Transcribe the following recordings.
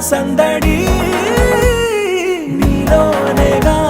సందడి. నీలోనేగా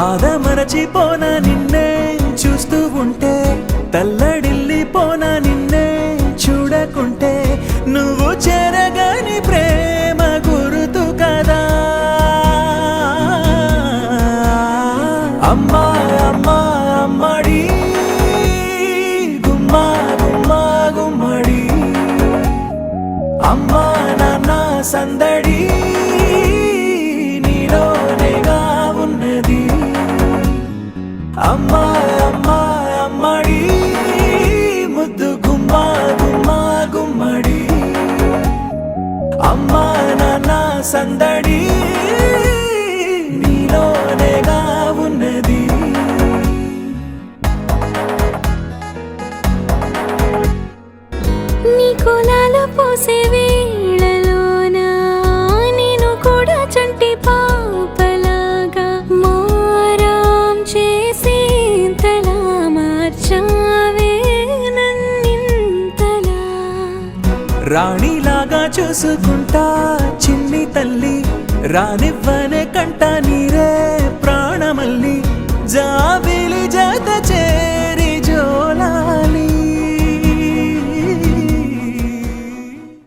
ఆదమరచిపోన నిన్నే చూస్తూ ఉంటే తల్లడిల్లిపోనా నిన్నే చూడకుంటే నువ్వు చెరగని ప్రేమ గురుతు కదా. అమ్మా అమ్మా అమ్మడి గుమ్మా గుమ్మా గుమ్మడి. అమ్మా నాన్న సందడి. సందడి నీలోనేగా ఉన్నది. నీ కులాల పోసే వేళలోన నేను కూడా చంటి పాపలాగా మారాం చేసేంతలా మార్చావే నన్నింతలా. రాణిలాగా చూసుకుంటా చిన్ని తల్లి రానివ్వనే కంట నీరే ప్రాణమల్లి. జాబిలి జాత చే